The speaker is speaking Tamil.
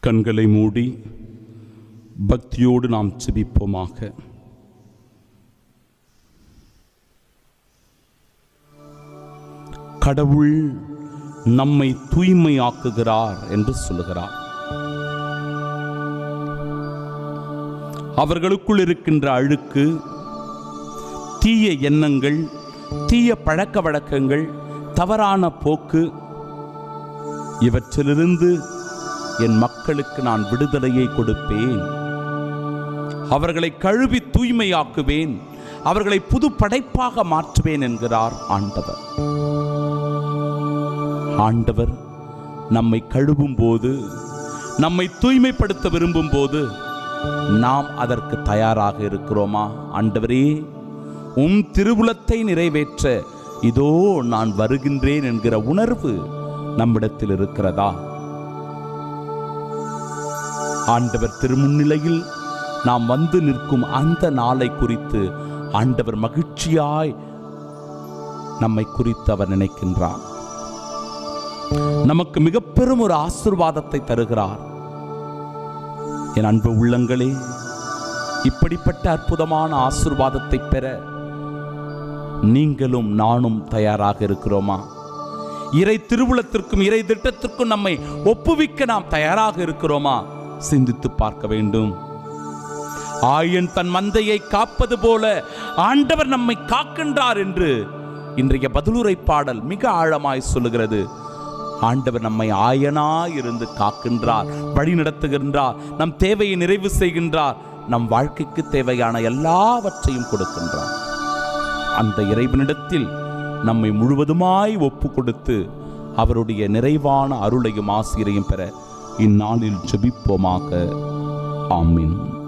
கண்களை மூடி பக்தியோடு நாம் செபிப்போமாக. கடவுள் நம்மை தூய்மையாக்குகிறார் என்று சொல்லுகிறார். அவர்களுக்குள் இருக்கின்ற அழுக்கு தீய எண்ணங்கள் தீய பழக்க வழக்கங்கள் தவறான போக்கு இவற்றிலிருந்து என் மக்களுக்கு நான் விடுதலையை கொடுப்பேன். அவர்களை கழுவி தூய்மையாக்குவேன். அவர்களை புது படைப்பாக மாற்றுவேன் என்கிறார் ஆண்டவர். ஆண்டவர் நம்மை கழுவும் போது நம்மை தூய்மைப்படுத்த விரும்பும் போது நாம் அதற்கு தயாராக இருக்கிறோமா? ஆண்டவரே உம் திருவுளத்தை நிறைவேற்ற இதோ நான் வருகின்றேன் என்கிற உணர்வு நம்மிடத்தில் இருக்கிறதா? ஆண்டவர் திருமுன்னிலையில் நாம் வந்து நிற்கும் அந்த நாளை குறித்து ஆண்டவர் மகிழ்ச்சியாய் நம்மை குறித்து அவர் நினைக்கின்றார். நமக்கு மிக பெரும் ஒரு ஆசிர்வாதத்தை தருகிறார். என் அன்பு உள்ளங்களே இப்படிப்பட்ட அற்புதமான ஆசிர்வாதத்தை பெற நீங்களும் நானும் தயாராக இருக்கிறோமா? இறை திருவுளத்திற்கும் இறை திட்டத்திற்கும் நம்மை ஒப்புவிக்க நாம் தயாராக இருக்கிறோமா? சிந்தித்து பார்க்க வேண்டும். ஆயன் தன் மந்தையை காப்பது போல ஆண்டவர் நம்மை காக்கின்றார் என்று இன்றைய பதிலுரை பாடல் மிக ஆழமாய் சொல்லுகிறது. ஆண்டவர் நம்மை ஆயனாயிருந்து காக்கின்றார் வழி நடத்துகின்றார் நம் தேவையை நிறைவு செய்கின்றார் நம் வாழ்க்கைக்கு தேவையான எல்லாவற்றையும் கொடுக்கின்றார். அந்த இறைவனிடத்தில் நம்மை முழுவதுமாய் ஒப்பு கொடுத்து அவருடைய நிறைவான அருளையும் ஆசிரியையும் பெற இந்நாளில் ஜெபிப்போமாக. ஆமீன்.